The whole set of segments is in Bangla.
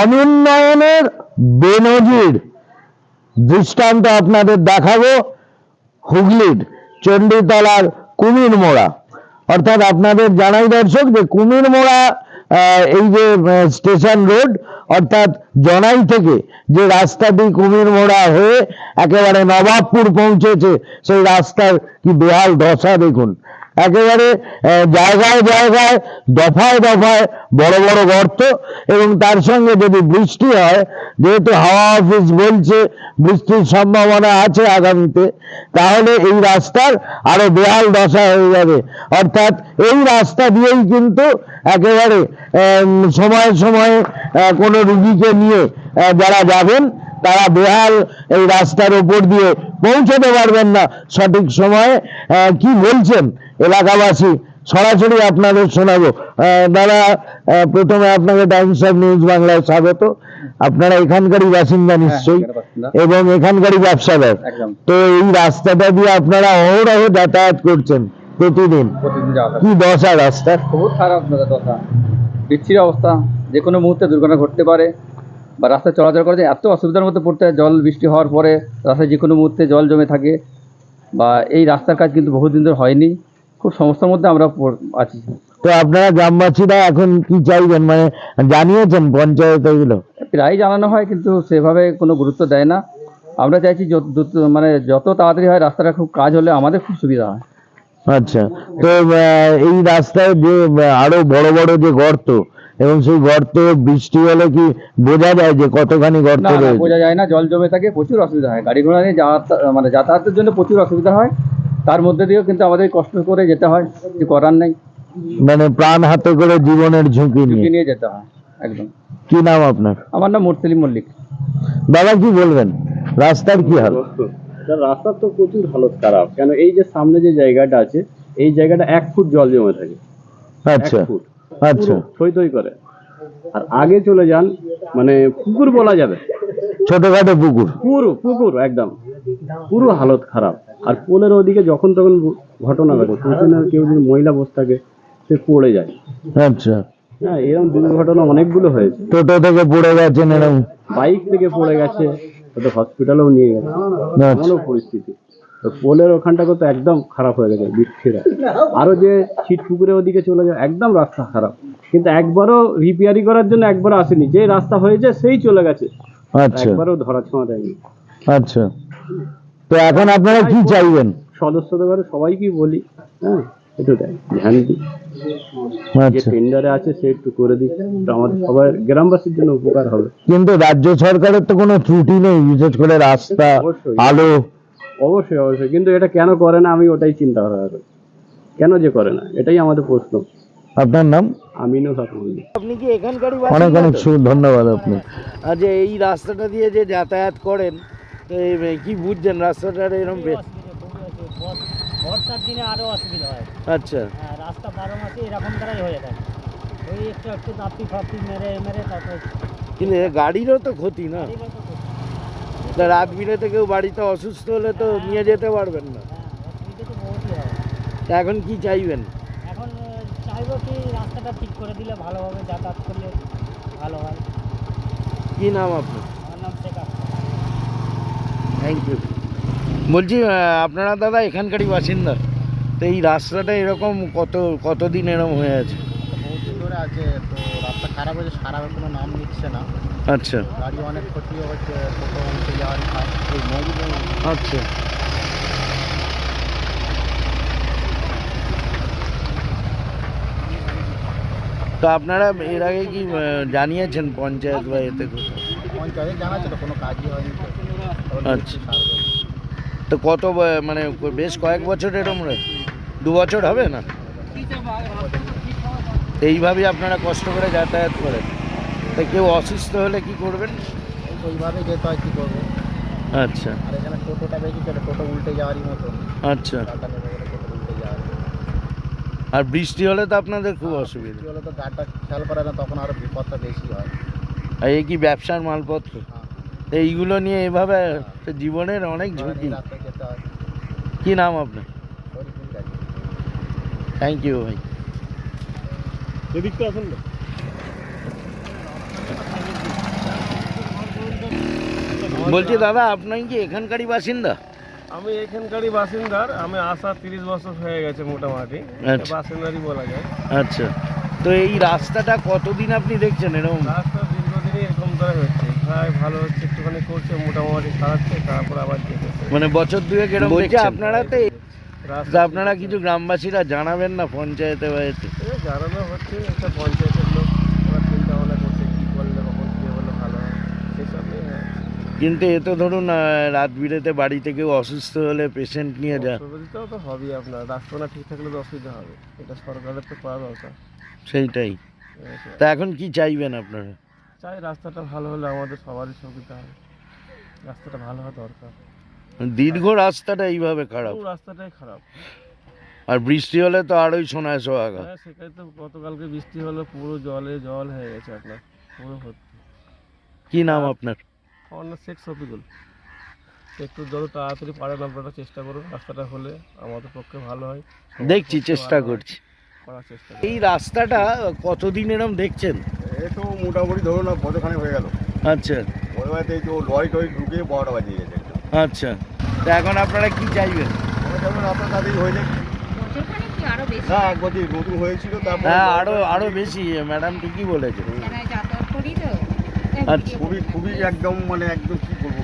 অনুন্নয়নের বেনজির দৃষ্টান্ত আপনাদের দেখাবো। হুগলির চণ্ডীতলার কুমির মোড়া। অর্থাৎ আপনাদের জানাই দর্শক যে কুমির মোড়া এই যে স্টেশন রোড, অর্থাৎ জনাই থেকে যে রাস্তাটি কুমির মোড়া হয়ে একেবারে নবাবপুর পৌঁছেছে, সেই রাস্তার কি বেহাল দশা দেখুন। একেবারে জায়গায় জায়গায়, দফায় দফায় বড় বড় গর্ত এবং তার সঙ্গে যদি বৃষ্টি হয়, যেহেতু হাওয়া অফিস বলছে, বৃষ্টির সম্ভাবনা আছে আগামীতে, তাহলে এই রাস্তার আরও বেহাল দশা হয়ে যাবে। অর্থাৎ এই রাস্তা দিয়েই কিন্তু একেবারে সময়ে সময়ে কোনো রুগীকে নিয়ে যারা যাবেন, তারা বেহাল এই রাস্তার উপর দিয়ে পৌঁছতে পারবেন না সঠিক সময়ে কি বলছেন? এলাকাবাসী সরাসরি আপনাদের শোনাবো। দাদা প্রথমে আপনাকে টাইমস অফ নিউজ বাংলায় স্বাগত। আপনারা এখানকারই বাসিন্দা নিশ্চয়ই। এবং এখানকারই ব্যবসাদার। একদম। তো এই রাস্তাটা দিয়ে আপনারা অহরহ যাতায়াত করছেন প্রতিদিন। প্রতিদিন যাওয়া থাকে। কি দশা রাস্তার? খুব খারাপ দশা। বিচ্ছিরি অবস্থা। যে কোনো মুহূর্তে দুর্ঘটনা ঘটতে পারে বা রাস্তায় চলাচল করতে এত অসুবিধার মধ্যে পড়তে হয়। জল বৃষ্টি হওয়ার পরে রাস্তায় যে কোনো মুহূর্তে জল জমে থাকে বা এই রাস্তার কাজ কিন্তু বহুদিন ধরে হয়নি। খুব সমস্যার মধ্যে আমরা আছি। তো আপনারা গ্রামবাসীরা এখন কি চাইবেন? মানে জানিয়েছেন পঞ্চায়েত এগুলো। প্রায় জানানো হয় কিন্তু সেভাবে কোনো গুরুত্ব দেয় না। আমরা চাইছি মানে যত তাড়াতাড়ি হয় রাস্তাটা খুব কাজ হলে আমাদের খুব সুবিধা হয়। আচ্ছা। তো এই রাস্তায় যে আরও বড় বড় যে গর্ত এবং সেই গর্ত বৃষ্টি হলে কি বোঝা যায় যে কতখানি গর্ত রয়েছে? বোঝা যায় না জল জমে থাকে প্রচুর অসুবিধা হয়। গাড়ি ঘোড়া নিয়ে যাতায়াত মানে যাতায়াতের জন্য প্রচুর অসুবিধা হয়। তার মধ্যে দিয়েও কিন্তু আমাদের কষ্ট করে যেতে হয় কিছু করার নেই। মানে প্রাণ হাতে করে জীবনের ঝুঁকি ঝুঁকি নিয়ে যেতে হয় একদম। কি নাম আপনার? আমার নাম মুরসলিম মল্লিক। দাদা কি বলবেন? রাস্তার কি হাল? তার রাস্তার তো প্রচুর হালত খারাপ। কেন এই যে সামনে যে জায়গাটা আছে এই জায়গাটা এক ফুট জল জমে থাকে। আচ্ছা আচ্ছা। থই থই করে। আর আগে চলে যান মানে পুকুর বলা যাবে। ছোটখাটো পুকুর। পুরো পুকুর একদম। পুরো হালত খারাপ। আর পোলের ওদিকে যখন তখন ঘটনা ঘটে পেছনে কেউ যদি মহিলা বসে থাকে সে পড়ে যায়। আচ্ছা। হ্যাঁ এরকম দুর্ঘটনা অনেকগুলো হয়েছে। টোটো থেকে পড়ে গেছেন এরকম? বাইক থেকে পড়ে গেছে ওদের হসপিটালেও নিয়ে গেছে। আচ্ছা। এমনও পরিস্থিতি। তো পোলের ওখানটা তো একদম খারাপ হয়ে গেছে বৃক্ষেরা আরও যে ছিট পুকুরের ওদিকে চলে যায় একদম রাস্তা খারাপ। কিন্তু একবারও রিপেয়ারি করার জন্য একবারও আসেনি। যে রাস্তা হয়েছে সেই চলে গেছে। আচ্ছা। একবারও ধরা ছোঁয়া দেয়নি। আচ্ছা। তো এখন আপনারা কি চাইবেন? সদস্যদের ঘরে সবাইকেই বলি হ্যাঁ একটু দেয় ধ্যান দিই যে আচ্ছা। টেন্ডারে আছে সে একটু করে দিই আমাদের সবাই গ্রামবাসীর জন্য উপকার হবে। কিন্তু রাজ্য সরকারের তো কোনো ত্রুটি নেই বিশেষ করে রাস্তা অবশ্যই। আলো। অবশ্যই অবশ্যই। কিন্তু এটা কেন করে না আমি ওটাই চিন্তা ভাবনা করি। কেন যে করে না এটাই আমাদের প্রশ্ন। আপনার নাম? কথা বলি আপনি কি এখানকারই অনেক অনেক ধন্যবাদ আপনি আজ এই রাস্তাটা দিয়ে যে যাতায়াত করেন তো এই কি বুঝছেন রাস্তাটার এরকম বর্ষার দিনে আরও অসুবিধা হয় আচ্ছা। হ্যাঁ রাস্তা বারো মাসে এরকম দ্বারাই হয়ে থাকে ওই একটু একটু নাপি ফাপি মেরে মেরে তারপর কিন্তু গাড়িরও তো ক্ষতি না। তা রাত বিরেতে কেউ বাড়িতে অসুস্থ হলে তো নিয়ে যেতে পারবেন না। হ্যাঁ তো হয়। এখন কি চাইবেন? এখন চাইব কি রাস্তাটা ঠিক করে দিলে ভালোভাবে যাতায়াত করলে ভালো হয়। কি নাম আপনার? আমার নাম শেখ। থ্যাংক ইউ বলছি আপনারা দাদা এখানকারই বাসিন্দা। তো এই রাস্তাটা এরকম কত কতদিন এরকম হয়ে আছে? বহুদিন ধরে আছে তো রাস্তা খারাপ হয়েছে খারাপের কোনো নাম নিচ্ছে না। আচ্ছা। গাড়ি অনেক ক্ষতিও হচ্ছে অংশে যাওয়ার আচ্ছা। তো আপনারা এর আগে কি জানিয়েছেন পঞ্চায়েত বা এতে কোথাও? জানাচ্ছে তো কোনো কাজই হয়নি আচ্ছা। তো কত মানে বেশ কয়েক বছর এরকম রয়ে দু বছর হবে না? এইভাবেই আপনারা কষ্ট করে যাতায়াত করেন। তা কেউ অসুস্থ হলে কি করবেন? ওইভাবে যেতে হয় কী করব? আচ্ছা। আর এখানে টোটোটা বেশি চলে টোটো উল্টে যাওয়ারই মতো। আচ্ছা। আর বৃষ্টি হলে তো আপনাদের খুব অসুবিধা। হলে তো গাড়িটা খেয়াল করে না তখন আরও বিপদটা বেশি হয়। আর এই কি ব্যবসার মালপত্র? হ্যাঁ। এইগুলো নিয়ে এভাবে জীবনের অনেক ঝুঁকি। হয়। কি নাম আপনার? থ্যাংক ইউ ভাই। এদিকটা আসুন না। বলছি দাদা আপনার কি এখানকারই বাসিন্দা? আমি এখানকারই বাসিন্দার। আমি আসা তিরিশ বছর হয়ে গেছে মোটামুটি। আচ্ছা। বাসিন্দারই বলা যায়। আচ্ছা। তো এই রাস্তাটা কতদিন আপনি দেখছেন এরকম? রাস্তা দীর্ঘদিনই এরকম ধরে হচ্ছে প্রায় ভালো করছে মোটামুটি সারাচ্ছে তারপর আবার মানে বছর দুয়েক এরকম বলছি আপনারা তো রাস্তা আপনারা কিছু গ্রামবাসীরা জানাবেন না পঞ্চায়েতে বা এতে? জানানো হচ্ছে একটা পঞ্চায়েতের লোক ওরা চিন্তা ভাবনা করছে কী করলে কখন কী হলে ভালো হয় সেসব নিয়ে হ্যাঁ। কিন্তু এ তো ধরুন রাত বিরেতে বাড়িতে কেউ অসুস্থ হলে পেশেন্ট নিয়ে যা অসুবিধাও তো হবেই আপনার রাস্তা না ঠিক থাকলে তো অসুবিধা হবে। এটা সরকারের তো করা দরকার। সেইটাই। তা এখন কি চাইবেন আপনারা? চাই রাস্তাটা ভালো হলে আমাদের সবারই সুবিধা হবে। রাস্তাটা ভালো হওয়া দরকার। দীর্ঘ রাস্তাটা এইভাবে খারাপ। পুরো রাস্তাটাই খারাপ। আর বৃষ্টি হলে তো আরোই সোনায় সোহাগা হ্যাঁ সেখানে তো গতকালকে বৃষ্টি হলো পুরো জলে জল হয়ে গেছে আপনার পুরো ভর্তি। কি নাম আপনার? আমার না শেখ শফিকুল। একটু যত তাড়াতাড়ি পারেন আপনারা চেষ্টা করুন রাস্তাটা হলে আমাদের পক্ষে ভালো হয়। দেখছি চেষ্টা করছি। করার চেষ্টা এই রাস্তাটা কতদিন এরম দেখছেন? এই তো মোটামুটি ধরুন না কতখানি হয়ে গেল। আচ্ছা। ওই বাড়িতে তো লরি টরি ঢুকে বারোটা বাজিয়ে গেছে আচ্ছা। তা এখন আপনারা কি চাইবেন? আমরা যেমন আপনার তাদের হয়ে না এক বছর নতুন হয়েছিল তারপর হ্যাঁ আরও আরও বেশি ম্যাডাম ঠিকই বলেছে এখানে যাতায়াত করি তো। আচ্ছা। খুবই খুবই একদম মানে একদম কি বলব?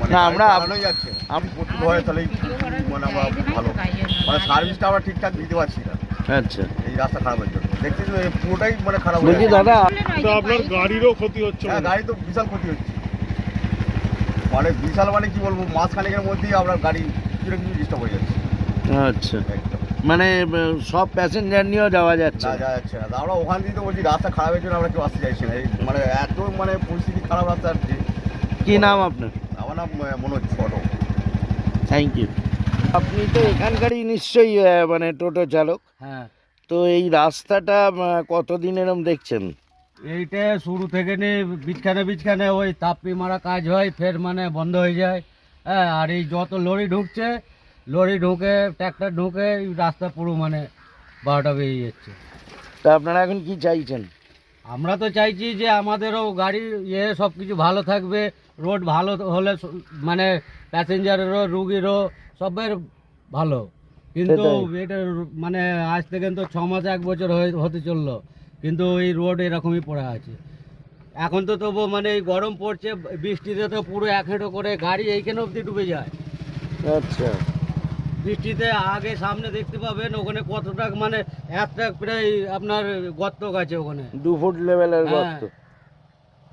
মানে না, আমরা- যাচ্ছে। আমি হয় তাহলে মানে আমরা ভালো। মানে সার্ভিসটা আমরা ঠিকঠাক দিতে পারছি না। আচ্ছা। রাস্তা খারাপের জন্য দেখছি তো পুরোটাই মানে খারাপ হয়ে দাদা। তো আপনার গাড়িরও ক্ষতি হচ্ছে হ্যাঁ গাড়ি তো বিশাল ক্ষতি হচ্ছে। মানে বিশাল মানে কি বলব মাস খানেকের মধ্যেই আপনার গাড়ি কিছু কিছু ডিস্টার্ব হয়ে যাচ্ছে। আচ্ছা। একদম। মানে সব প্যাসেঞ্জার নিয়েও যাওয়া যাচ্ছে। না যাওয়া যাচ্ছে না। আমরা ওখান থেকে তো বলছি রাস্তা খারাপের জন্য আমরা কেউ আসতে চাইছি না। এই মানে এত মানে পরিস্থিতি খারাপ রাস্তা আর যে কি নাম আপনার? আমার নাম মনে হচ্ছে ছোটো থ্যাংক ইউ আপনি তো এখানকারই নিশ্চয়ই মানে টোটো চালক। হ্যাঁ। তো এই রাস্তাটা কতদিন এরম দেখছেন? এইটা শুরু থেকে নিয়ে বিছখানে বিছখানে ওই তাপ্পি মারা কাজ হয় ফের মানে বন্ধ হয়ে যায়। হ্যাঁ আর এই যত লরি ঢুকছে লরি ঢুকে ট্র্যাক্টর ঢুকে এই রাস্তা পুরো মানে বারোটা বেরিয়ে যাচ্ছে। তা আপনারা এখন কি চাইছেন? আমরা তো চাইছি যে আমাদেরও গাড়ি ইয়ে সব কিছু ভালো থাকবে রোড ভালো হলে মানে প্যাসেঞ্জারেরও রুগীরও সবের ভালো। কিন্তু এটা মানে আজ থেকে তো ছ মাস এক বছর হতে চলল। কিন্তু এই রোড এরকমই পড়ে আছে। এখন তো তবু মানে এই গরম পড়ছে বৃষ্টিতে তো পুরো এক হেঁটো করে গাড়ি এইখানে অবধি ডুবে যায়। আচ্ছা। বৃষ্টিতে আগে সামনে দেখতে পাবেন ওখানে কতটা মানে একটা প্রায় আপনার গর্ত আছে ওখানে। দু ফুট লেভেলের হ্যাঁ। গর্ত।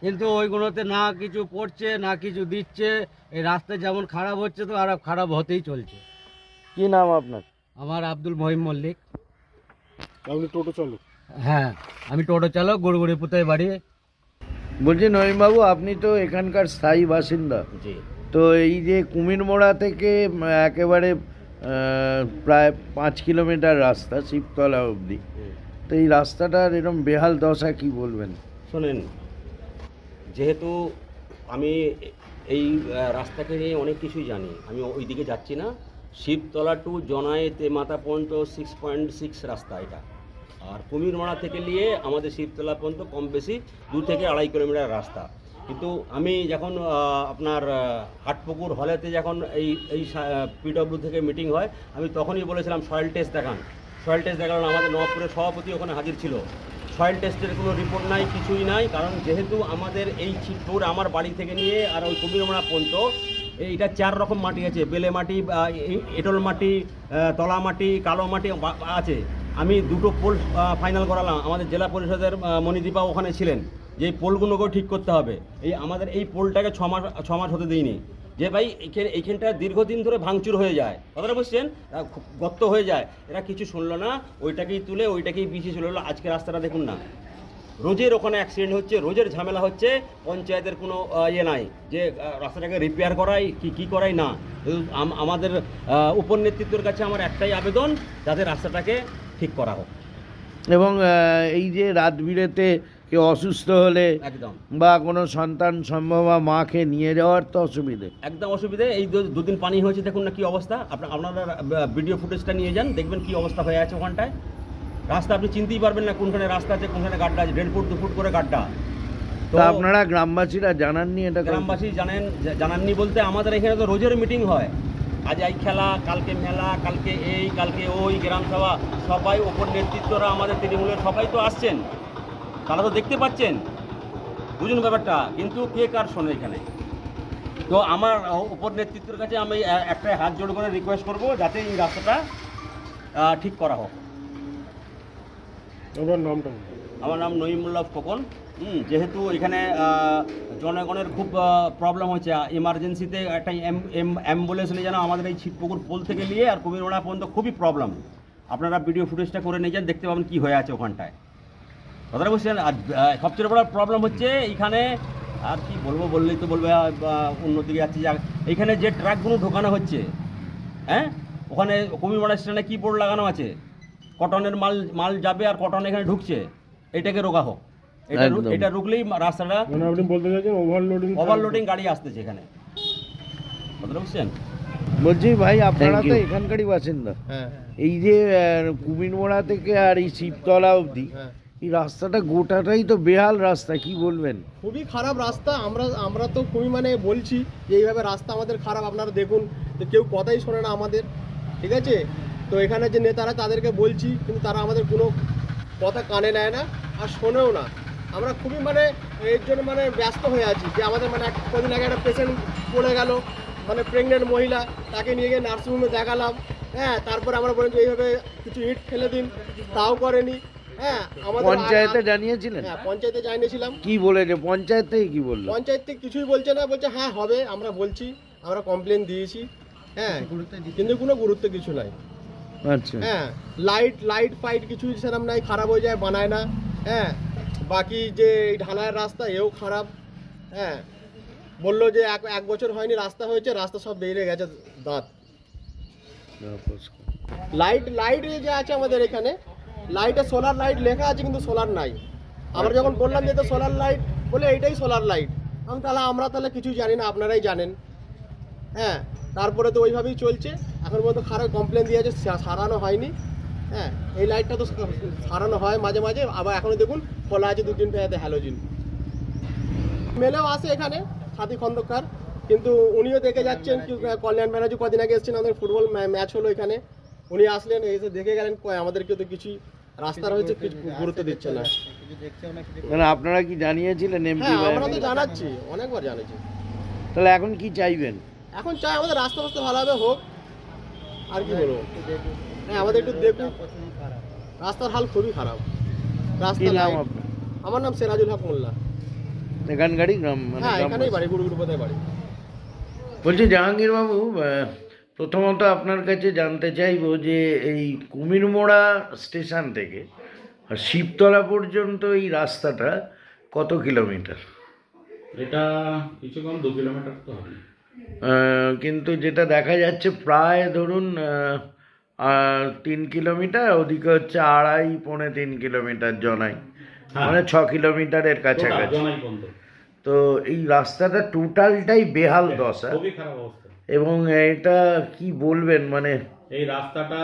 কিন্তু ওইগুলোতে না কিছু পড়ছে না কিছু দিচ্ছে। এই রাস্তা যেমন খারাপ হচ্ছে তো আর খারাপ হতেই চলছে। কি নাম আপনার? আমার আব্দুল মহিম মল্লিক। আপনি টোটো চলো? হ্যাঁ আমি টোটো চালক গড়গুড়ি পুতাই বাড়ি। বলছি নয়নবাবু আপনি তো এখানকার স্থায়ী বাসিন্দা। জি। তো এই যে কুমিরমোড়া থেকে একেবারে প্রায় পাঁচ কিলোমিটার রাস্তা শিবতলা অবধি। তো এই রাস্তাটার এরকম বেহাল দশা কি বলবেন? শোনেন যেহেতু আমি এই রাস্তাকে নিয়ে অনেক কিছুই জানি আমি ওই দিকে যাচ্ছি না। শিবতলা টু জনাই মাথা পর্যন্ত সিক্স পয়েন্ট সিক্স রাস্তা এটা। আর কুমিরমারা থেকে নিয়ে আমাদের শিবতলা পর্যন্ত কম বেশি দু থেকে আড়াই কিলোমিটার রাস্তা। কিন্তু আমি যখন আপনার হাটপুকুর হলেতে যখন এই এই পিডব্লিউ থেকে মিটিং হয়, আমি তখনই বলেছিলাম সয়েল টেস্ট দেখান। সয়েল টেস্ট দেখালাম আমাদের নবাবপুরের সভাপতি ওখানে হাজির ছিল। সয়েল টেস্টের কোনো রিপোর্ট নাই, কিছুই নাই, কারণ যেহেতু আমাদের এই ছিটপুর আমার বাড়ি থেকে নিয়ে আর ওই কুমিরমারা পর্যন্ত এইটা চার রকম মাটি আছে, বেলে মাটি এঁটল মাটি তলা মাটি, কালো মাটি আছে। আমি দুটো পোল ফাইনাল করালাম। আমাদের জেলা পরিষদের মণিদীপা ওখানে ছিলেন। যে পোলগুলোকেও ঠিক করতে হবে। এই আমাদের এই পোলটাকে ছ মাস হতে দিইনি যে ভাই এইখানে এইখানটা দীর্ঘদিন ধরে ভাঙচুর হয়ে যায়। কথাটা বুঝছেন? গর্ত হয়ে যায়। এরা কিছু শুনলো না, ওইটাকেই তুলে, ওইটাকেই বিছিয়ে চলে আজকে রাস্তাটা দেখুন না। রোজের ওখানে অ্যাক্সিডেন্ট হচ্ছে রোজের ঝামেলা হচ্ছে পঞ্চায়েতের কোনো ইয়ে নাই যে রাস্তাটাকে রিপেয়ার করাই কি কি করাই না। আমাদের উপর নেতৃত্বের কাছে আমার একটাই আবেদন যাতে রাস্তাটাকে ঠিক করা হোক। এবং এই যে রাত বিরেতে কেউ অসুস্থ হলে একদম। বা কোনো সন্তান সম্ভব বা মাকে নিয়ে যাওয়ার তো অসুবিধে। একদম অসুবিধে এই দুদিন পানি হয়েছে দেখুন না কি অবস্থা। আপনার আপনারা ভিডিও ফুটেজটা নিয়ে যান দেখবেন কি অবস্থা হয়ে আছে ওখানটায়। রাস্তা আপনি চিনতেই পারবেন না কোনখানে রাস্তা আছে কোনখানে গাড্ডা আছে দেড় ফুট দু ফুট করে গাড্ডা। তো আপনারা গ্রামবাসীরা জানাননি এটা গ্রামবাসী জানেন জানাননি বলতে আমাদের এখানে তো রোজের মিটিং হয়। আজ এই খেলা কালকে মেলা কালকে এই কালকে ওই গ্রাম সভা সবাই ওপর নেতৃত্বরা আমাদের তৃণমূলের সবাই তো আসছেন। তারা তো দেখতে পাচ্ছেন। বুঝুন ব্যাপারটা কিন্তু কে কার শোনে এখানে? তো আমার ওপর নেতৃত্বের কাছে আমি এ- একটা হাত জোড় করে রিকোয়েস্ট করব যাতে এই রাস্তাটা ঠিক করা হোক। আমার নাম নইমুল্লাহ খোকন। হুম, যেহেতু এখানে জনগণের খুব প্রবলেম হচ্ছে ইমার্জেন্সিতে একটা অ্যাম্বুলেন্স নিয়ে যেন আমাদের এই ছিটপুকুর পোল থেকে নিয়ে আর কুমিরোড়া পর্যন্ত খুবই প্রবলেম আপনারা ভিডিও ফুটেজটা করে নিয়ে যান দেখতে পাবেন কী হয়ে আছে ওখানটায়। কথাটা বুঝছেন আর সবচেয়ে বড় প্রবলেম হচ্ছে এখানে আর কি বলব বললেই তো বলবে অন্যদিকে যাচ্ছে যা এখানে যে ট্রাকগুলো ঢোকানো হচ্ছে হ্যাঁ? ওখানে কুমিরমারা স্ট্যান্ডে কী বোর্ড লাগানো আছে। কটনের মাল মাল যাবে আর কটন এখানে ঢুকছে। এটাকে রোকা হোক। এটা রু- একদম। এটা রুকলেই রাস্তাটা মানে আপনি বলতে চাইছেন ওভারলোডিং ওভারলোডিং গাড়ি আসতেছে এখানে। বুঝছেন? বলছি ভাই আপনারা Thank তো. এখানকারই বাসিন্দা। হ্যাঁ। এই যে কুমিরমোড়া থেকে আর এই শিবতলা অবধি হ্যাঁ। এই রাস্তাটা গোটাটাই তো বেহাল রাস্তা কি বলবেন? খুবই খারাপ রাস্তা। আমরা আমরা তো খুবই মানে বলছি যে এইভাবে রাস্তা আমাদের খারাপ। আপনারা দেখুন তো কেউ কথাই শোনে না আমাদের। ঠিক আছে? তো এখানে যে নেতারা তাদেরকে বলছি কিন্তু তারা আমাদের কোনো কথা কানে নেয় না আর শোনেও না। আমরা খুবই মানে এর জন্য মানে ব্যস্ত হয়ে আছি যে আমাদের মানে এক- কদিন আগে একটা পেশেন্ট পড়ে গেল মানে প্রেগনেন্ট মহিলা তাকে নিয়ে গিয়ে নার্সিংহোমে দেখালাম। হ্যাঁ তারপরে আমরা বললাম যে এইভাবে কিছু ইট ফেলে দিন তাও করেনি। হ্যাঁ আমাদের পঞ্চায়েতে জানিয়েছিলেন? হ্যাঁ পঞ্চায়েতে জানিয়েছিলাম। কি বলেছে পঞ্চায়েত থেকে কি বলল? পঞ্চায়েত থেকে কিছুই বলছে না বলছে হ্যাঁ হবে আমরা বলছি আমরা কমপ্লেন দিয়েছি। হ্যাঁ কিন্তু কোনো গুরুত্ব কিছু নাই। হ্যাঁ লাইট লাইট ফাইট কিছু সেরকম নাই খারাপ হয়ে যায় বানায় না হ্যাঁ। বাকি যে এই ঢালাইয়ের রাস্তা এও খারাপ হ্যাঁ। বলল যে এক এক বছর হয়নি রাস্তা হয়েছে রাস্তা সব বেরিয়ে গেছে দাঁত। লাইট লাইট যে আছে আমাদের এখানে লাইটে সোলার লাইট লেখা আছে কিন্তু সোলার নাই। আমরা যখন বললাম যে তো সোলার লাইট বলে এইটাই সোলার লাইট আমি তাহলে আমরা তাহলে কিছুই জানি না আপনারাই জানেন। হ্যাঁ। তারপরে তো ওইভাবেই চলছে। এখন পর্যন্ত খারাপ কমপ্লেন দিয়েছে সারানো হয়নি। হ্যাঁ এই লাইটটা তো সারানো হয় মাঝে মাঝে। আবার এখনও দেখুন খোলা আছে দু তিনটে হ্যালোজিন মেলেও আসে এখানে সাথী খন্দকার। কিন্তু উনিও দেখে যাচ্ছেন কল্যাণ ব্যানার্জি কদিন আগে এসেছেন আমাদের ফুটবল ম্যাচ হলো এখানে। উনি আসলেন এসে দেখে গেলেন আমাদেরকে তো কিছু রাস্তার হয়েছে কিছু গুরুত্ব দিচ্ছে না। মানে আপনারা কি জানিয়েছিলেন এমপি হ্যাঁ আমরা তো জানাচ্ছি অনেকবার জানাচ্ছি তাহলে এখন কি চাইবেন? এখন চাই আমাদের রাস্তা ফাস্তা ভালোভাবে হোক। আর কি বলব? হ্যাঁ আমাদের একটু দেখুন। রাস্তার হাল খুবই খারাপ। রাস্তা আমার নাম সিরাজুল হক মোল্লা। এখানকারই গ্রাম মানে হ্যাঁ এখানেই। বাড়ি গুরুগুরু বাড়ি। বলছি জাহাঙ্গীরবাবু প্রথমত আপনার কাছে জানতে চাইব যে এই কুমিরমোড়া স্টেশন থেকে শিবতলা পর্যন্ত এই রাস্তাটা কত কিলোমিটার? এটা কিছু কম দু কিলোমিটার তো হবে। কিন্তু যেটা দেখা যাচ্ছে প্রায় ধরুন তিন কিলোমিটার ওদিকে হচ্ছে আড়াই পৌনে তিন কিলোমিটার জনাই। হ্যাঁ। মানে ছ কিলোমিটারের কাছাকাছি। তো এই রাস্তাটা টোটালটাই বেহাল দশা। খুবই খারাপ অবস্থা। এবং এটা কি বলবেন মানে? এই রাস্তাটা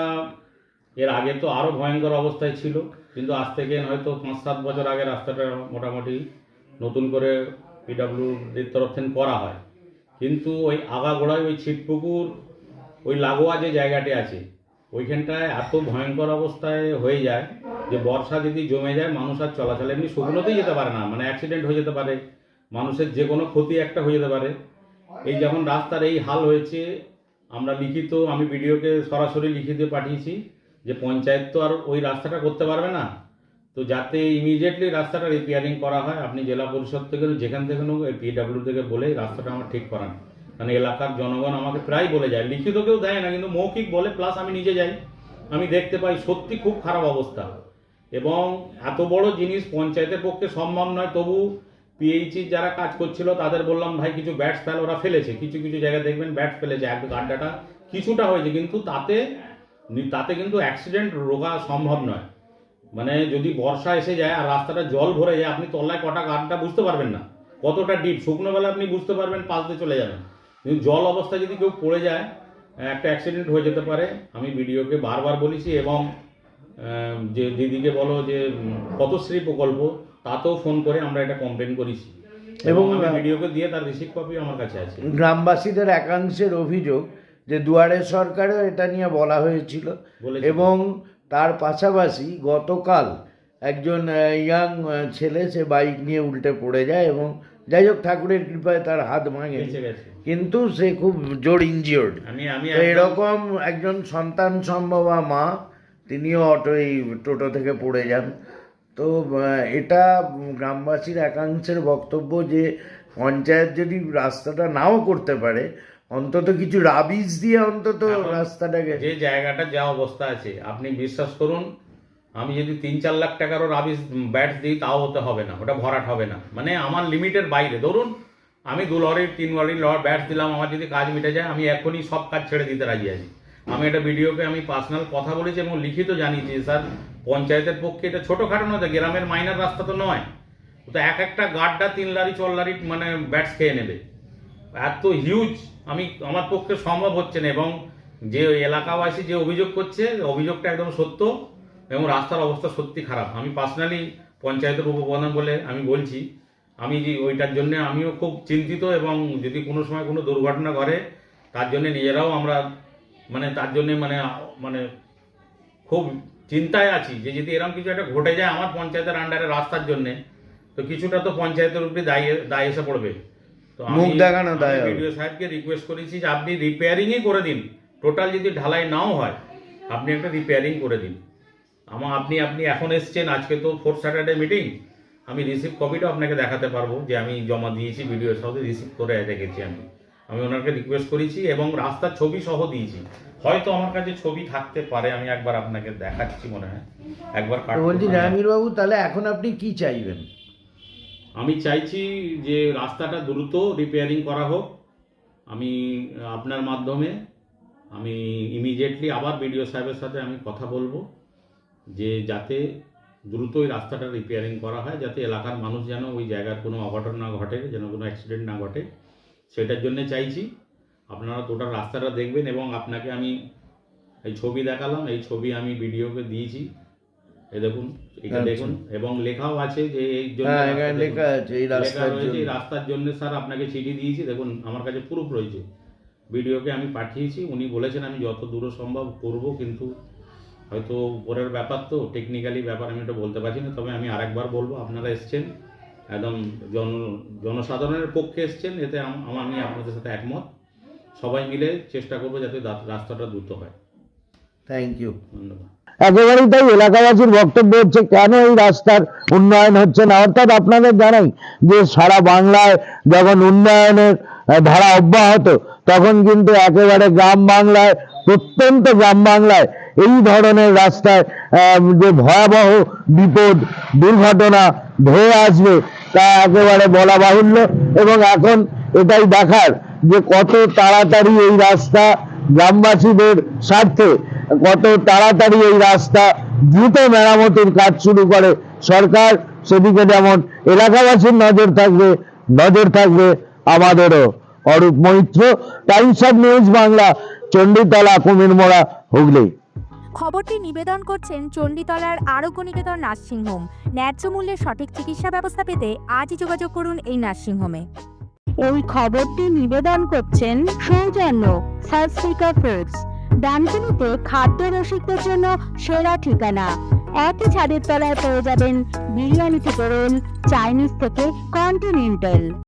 এর আগে তো আরও ভয়ঙ্কর অবস্থায় ছিল কিন্তু আজ থেকে হয়তো পাঁচ সাত বছর আগে রাস্তাটা মোটামুটি নতুন করে পিডাব্লিউডির তরফ থেকে করা হয়। কিন্তু ওই আগাগোড়ায় ওই ছিটপুকুর, ওই লাগোয়া যে জায়গাটি আছে, ওইখানটায় এত ভয়ঙ্কর অবস্থায় হয়ে যায় যে বর্ষা যদি জমে যায়, মানুষ আর চলাচল এমনি শুকনোতেই যেতে পারে না মানে অ্যাক্সিডেন্ট হয়ে যেতে পারে, মানুষের যে কোনো ক্ষতি একটা হয়ে যেতে পারে। এই যখন রাস্তার এই হাল হয়েছে, আমরা লিখিত, আমি ভিডিওকে সরাসরি লিখিত পাঠিয়েছি যে পঞ্চায়েত তো আর ওই রাস্তাটা করতে পারবে না। তো যাতে ইমিডিয়েটলি রাস্তাটা রিপেয়ারিং করা হয়, আপনি জেলা পরিষদ থেকে যেখান থেকে হোক পিডাব্লিউ থেকে বলে রাস্তাটা আমার ঠিক করান। কারণ এলাকার জনগণ আমাকে প্রায় বলে যায়, লিখিত কেউ দেয় না, কিন্তু মৌখিক বলে প্লাস আমি নিজে যাই। আমি দেখতে পাই সত্যি খুব খারাপ অবস্থা। এবং এত বড় জিনিস পঞ্চায়েতের পক্ষে সম্ভব নয়, তবু পিএইচি যারা কাজ করছিল, তাদের বললাম, ভাই, কিছু ব্যাটস ফেল ওরা ফেলেছে। কিছু কিছু জায়গায় দেখবেন ব্যাট ফেলেছে, এক গাড্ডাটা কিছুটা হয়েছে, কিন্তু তাতে তাতে কিন্তু অ্যাক্সিডেন্ট রোগা সম্ভব নয়। মানে যদি বর্ষা এসে যায় আর রাস্তাটা জল ভরে যায় আপনি তলায় কটা গানটা বুঝতে পারবেন না। কতটা ডিপ শুকনো বেলা আপনি বুঝতে পারবেন পাশ দিয়ে চলে যাবেন। কিন্তু জল অবস্থায় যদি কেউ পড়ে যায় একটা অ্যাক্সিডেন্ট হয়ে যেতে পারে। আমি ভিডিওকে বারবার বলেছি এবং যে দিদিকে বলো যে পথশ্রী প্রকল্প তাতেও ফোন করে আমরা এটা কমপ্লেন করেছি। এবং ভিডিওকে দিয়ে তার রিসিভ কপি আমার কাছে আছে। গ্রামবাসীদের একাংশের অভিযোগ যে দুয়ারে সরকারও এটা নিয়ে বলা হয়েছিল। এবং তার পাশাপাশি গতকাল একজন ইয়াং ছেলে সে বাইক নিয়ে উল্টে পড়ে যায় এবং যাই হোক ঠাকুরের কৃপায় তার হাত ভাঙে কিন্তু সে খুব জোর একদম- এরকম একজন সন্তান সম্ভবা মা তিনিও অটো এই টোটো থেকে পড়ে যান। তো এটা গ্রামবাসীর একাংশের বক্তব্য যে পঞ্চায়েত যদি রাস্তাটা নাও করতে পারে অন্তত কিছু রাবিজ দিয়ে অন্তত রাস্তাটাকে যে জায়গাটা যা অবস্থা আছে আপনি বিশ্বাস করুন আমি যদি তিন চার লাখ টাকারও রাবিজ ব্যাট দিই তাও হতে হবে না ওটা ভরাট হবে না। মানে আমার লিমিটের বাইরে। ধরুন আমি দু লরির তিন লরির লর ব্যাট দিলাম আমার যদি কাজ মিটে যায় আমি এখনই সব কাজ ছেড়ে দিতে রাজি আছি। আমি এটা ভিডিওকে আমি পার্সোনাল কথা বলেছি এবং লিখিত জানিয়েছি স্যার পঞ্চায়েতের পক্ষে এটা ছোটোখাটো নয় তো, গ্রামের মাইনার রাস্তা তো নয়। তো এক একটা গাড্ডা তিন লারি চল লারি মানে ব্যাটস খেয়ে নেবে। এত হিউজ আমি, আমার পক্ষে সম্ভব হচ্ছে না এবং যে এলাকাবাসী যে অভিযোগ করছে, অভিযোগটা একদম সত্য এবং রাস্তার অবস্থা সত্যি খারাপ। আমি পার্সোনালি পঞ্চায়েতের উপপ্রধান বলে আমি বলছি। আমি যে ওইটার জন্য আমিও খুব চিন্তিত এবং যদি কোনো সময় কোনো দুর্ঘটনা ঘটে, তার জন্য নিজেরাও আমরা মানে তার জন্য মানে মানে খুব চিন্তায় আছি যে যদি এরকম কিছু একটা ঘটে যায় আমার পঞ্চায়েতের আন্ডারে রাস্তার জন্যে, তো কিছুটা তো পঞ্চায়েতের উপরে দায় দায় এসে পড়বে। মুখ দেখানো দায়। ভিডিও সাহেবকে রিকোয়েস্ট করেছি যে আপনি রিপেয়ারিংই করে দিন। টোটাল যদি ঢালাই নাও হয় আপনি একটা রিপেয়ারিং করে দিন। আমার আপনি আপনি এখন এসছেন আজকে তো ফোর্থ স্যাটারডে মিটিং আমি রিসিভ কপিটা আপনাকে দেখাতে পারব যে আমি জমা দিয়েছি ভিডিওর সাথে রিসিভ করে রেখেছি আমি। আমি ওনাকে রিকোয়েস্ট করেছি এবং রাস্তার ছবি সহ দিয়েছি। হয়তো আমার কাছে ছবি থাকতে পারে আমি একবার আপনাকে দেখাচ্ছি মনে হয়। একবার বলছি জাহাঙ্গীর বাবু তাহলে এখন আপনি কি চাইবেন? আমি চাইছি যে রাস্তাটা দ্রুত রিপেয়ারিং করা হোক। আমি, আপনার মাধ্যমে আমি ইমিডিয়েটলি আবার বিডিও সাহেবের সাথে আমি কথা বলব যে যাতে দ্রুত ওই রাস্তাটা রিপেয়ারিং করা হয়, যাতে এলাকার মানুষ যেন ওই জায়গার কোনো অঘটন না ঘটে, যেন কোনো অ্যাক্সিডেন্ট না ঘটে। সেটার জন্য চাইছি। আপনারা টোটাল রাস্তাটা দেখবেন এবং আপনাকে আমি এই ছবি দেখালাম, এই ছবি আমি ভিডিওকে দিয়েছি। এই দেখুন এটা আচ্ছা। দেখুন। এবং লেখাও আছে যে এই জন্য হ্যাঁ। লেখা আছে এই রাস্তার জন্য। রাস্তার জন্য স্যার আপনাকে চিঠি দিয়েছি। দেখুন আমার কাছে প্রুফ রয়েছে। ভিডিওকে আমি পাঠিয়েছি উনি বলেছেন আমি যত দূর সম্ভব করব কিন্তু হয়তো উপরের ব্যাপার তো টেকনিক্যালি ব্যাপার আমি এটা বলতে পারছি না। তবে আমি আরেকবার বলব আপনারা এসছেন একদম জন জনসাধারণের পক্ষে এসছেন এতে আমার আমি আপনাদের সাথে একমত। সবাই মিলে চেষ্টা করব যাতে রাস্তাটা দ্রুত হয়। থ্যাংক ইউ ধন্যবাদ। একেবারেই তাই এলাকাবাসীর বক্তব্য হচ্ছে, কেন এই রাস্তার উন্নয়ন হচ্ছে না? অর্থাৎ আপনাদের জানাই যে সারা বাংলায় যখন উন্নয়নের ধারা অব্যাহত, তখন কিন্তু একেবারে গ্রাম বাংলায়, প্রত্যন্ত গ্রাম বাংলায় এই ধরনের রাস্তায় যে ভয়াবহ বিপদ, দুর্ঘটনা ধেয়ে আসবে, তা একেবারে বলা বাহুল্য। এবং এখন এটাই দেখার যে কত তাড়াতাড়ি এই রাস্তা গ্রামবাসীদের স্বার্থে কত তাড়াতাড়ি এই রাস্তা দ্রুত মেরামতির কাজ শুরু করে। সরকার সেদিকে যেমন এলাকাবাসীর নজর থাকবে নজর থাকবে আমাদেরও। Arup Maitra Times of News Bangla Chanditala Kumirmora Hooghly. খবরটি নিবেদন করছেন চণ্ডীতলার আরোগ্য নিকেতন নার্সিংহোম। ন্যায্য মূল্যে সঠিক চিকিৎসা ব্যবস্থা পেতে আজই যোগাযোগ করুন এই নার্সিংহোমে। এই খবরটি নিবেদন করছেন সৌজন্য সাবস্পিকার ফুডস ডানকুনিতে খাদ্য রসিকদের জন্য সেরা ঠিকানা। একই ছাদের তলায় পেয়ে যাবেন বিরিয়ানি থেকে রোল চাইনিজ থেকে কন্টিনেন্টাল।